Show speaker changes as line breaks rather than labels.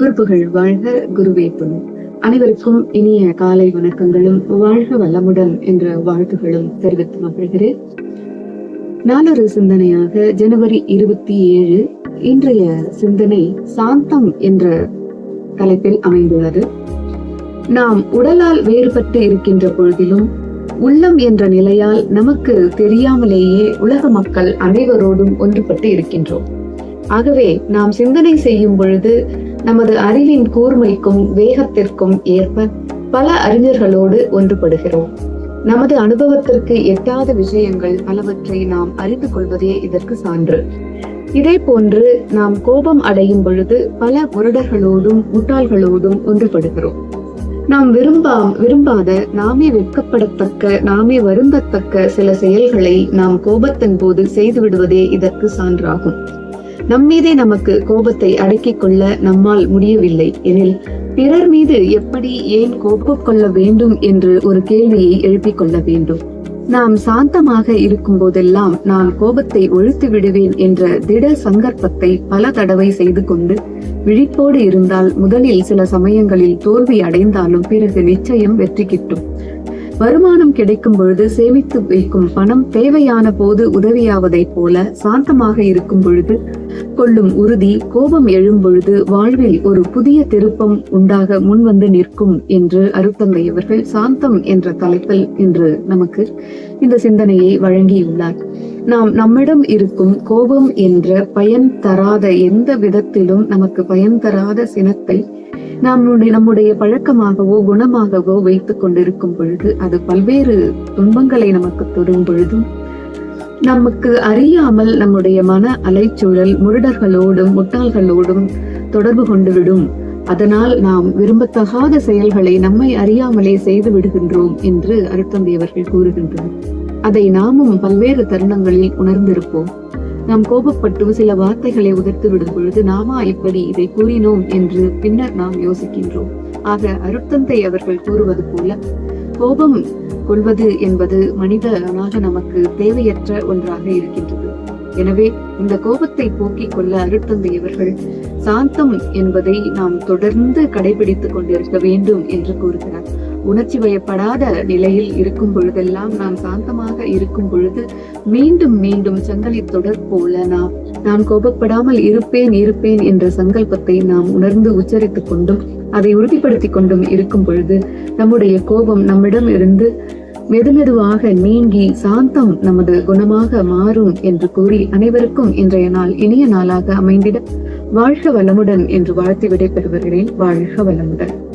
குருப்புகள் வாழ்க குருவே துணை அனைவருக்கும் இனிய காலை வணக்கங்களும் வாழ்க வளமுடன் என்ற வாழ்த்துகளும் தெரிவித்து மகிழ்கிறேன் நாளொரு சிந்தனையாக ஜனவரி இருபத்தி ஏழு இன்றைய சிந்தனை சாந்தம் என்ற தலைப்பில் அமைந்துள்ளது. நாம் உடலால் வேறுபட்டு இருக்கின்ற பொழுதிலும் உள்ளம் என்ற நிலையால் நமக்கு தெரியாமலேயே உலக மக்கள் அனைவரோடும் ஒன்றுபட்டு இருக்கின்றோம். ஆகவே நாம் சிந்தனை செய்யும் பொழுது நமது அறிவின் கூர்மைக்கும் வேகத்திற்கும் ஏற்ப பல அறிஞர்களோடு ஒன்றுபடுகிறோம். நமது அனுபவத்திற்கு எட்டாத விஷயங்கள் பலவற்றை நாம் அறிந்து கொள்வதே இதற்கு சான்று. இதே போன்று நாம் கோபம் அடையும் பொழுது பல முரடர்களோடும் முட்டாள்களோடும் ஒன்றுபடுகிறோம். நாம் விரும்பாம் விரும்பாத நாமே வெட்கப்படத்தக்க நாமே வருந்தத்தக்க சில செயல்களை நாம் கோபத்தின் போது செய்து விடுவதே இதற்கு சான்றாகும். நம்மீதே நமக்கு கோபத்தை அடக்கிக் கொள்ள நம்மால் முடியவில்லை எனில் பிறர் மீது எப்படி ஏன் கோபம் கொள்ள வேண்டும் என்று ஒரு கேள்வியை எழுப்பிக் கொள்ள வேண்டும். நாம் சாந்தமாக இருக்கும் போதெல்லாம் நான் கோபத்தை ஒழித்து விடுவேன் என்ற திட சங்கற்பத்தை பல தடவை செய்து கொண்டு விழிப்போடு இருந்தால் முதலில் சில சமயங்களில் தோல்வி அடைந்தாலும் பிறகு நிச்சயம் வெற்றி கிட்டும். வருமானம் கிடைக்கும் பொழுது சேமித்து வைக்கும் பணம் தேவையான போது உதவியாவதைப் போல சாந்தமாக இருக்கும் பொழுது கொள்ளும் உறுதி கோபம் எழும் பொழுது வாழ்வில் ஒரு புதிய திருப்பம் உண்டாக முன்வந்து நிற்கும் என்று அருத்தந்தையவர்கள் சாந்தம் என்ற தலைப்பில் இன்று நமக்கு இந்த சிந்தனையை வழங்கியுள்ளார். நாம் நம்மிடம் இருக்கும் கோபம் என்ற பயன் தராத எந்த விதத்திலும் நமக்கு பயன் தராத சினத்தை நம்முடைய நம்முடைய பழக்கமாகவோ குணமாகவோ வைத்துக் கொண்டிருக்கும் பொழுது அது பல்வேறு துன்பங்களை நமக்கு தொடும் பொழுதும் நமக்கு அறியாமல் நம்முடைய மன அலைச்சூழல் முரடர்களோடும் முட்டாள்களோடும் தொடர்பு கொண்டு விடும். அதனால் நாம் விரும்பத்தகாத செயல்களை நம்மை அறியாமலே செய்து விடுகின்றோம் என்று அருத்தந்தையவர்கள் கூறுகின்றனர். அதை நாமும் பல்வேறு தருணங்களில் உணர்ந்திருப்போம். நாம் கோபப்பட்டு சில வார்த்தைகளை உதிர்த்து விடும் பொழுது நாமா இப்படி இதை கூறினோம் என்று பின்னர் நாம் யோசிக்கின்றோம். ஆக அருட்தந்தை அவர்கள் கூறுவது போல கோபம் கொள்வது என்பது மனிதனாக நமக்கு தேவையற்ற ஒன்றாக இருக்கின்றது. எனவே இந்த கோபத்தை போக்கிக் கொள்ள அருட்தந்தை அவர்கள் சாந்தம் என்பதை நாம் தொடர்ந்து கடைபிடித்துக் கொண்டிருக்க வேண்டும் என்று கூறுகிறார். உணர்ச்சி வயப்படாத நிலையில் இருக்கும் பொழுதெல்லாம் நாம் சாந்தமாக இருக்கும் பொழுது மீண்டும் மீண்டும் சங்கலி தொடர் போல நாம் நான் கோபப்படாமல் இருப்பேன் இருப்பேன் என்ற சங்கல்பத்தை நாம் உணர்ந்து உச்சரித்துக் கொண்டும் அதை உறுதிப்படுத்திக் கொண்டும் இருக்கும் பொழுது நம்முடைய கோபம் நம்மிடம் இருந்து மெதுமெதுவாக நீங்கி சாந்தம் நமது குணமாக மாறும் என்று கூறி அனைவருக்கும் இன்றைய நாள் இனிய நாளாக அமைந்திட வாழ்க வளமுடன் என்று வாழ்த்தி விடைபெறுகிறேன். வாழ்க வளமுடன்.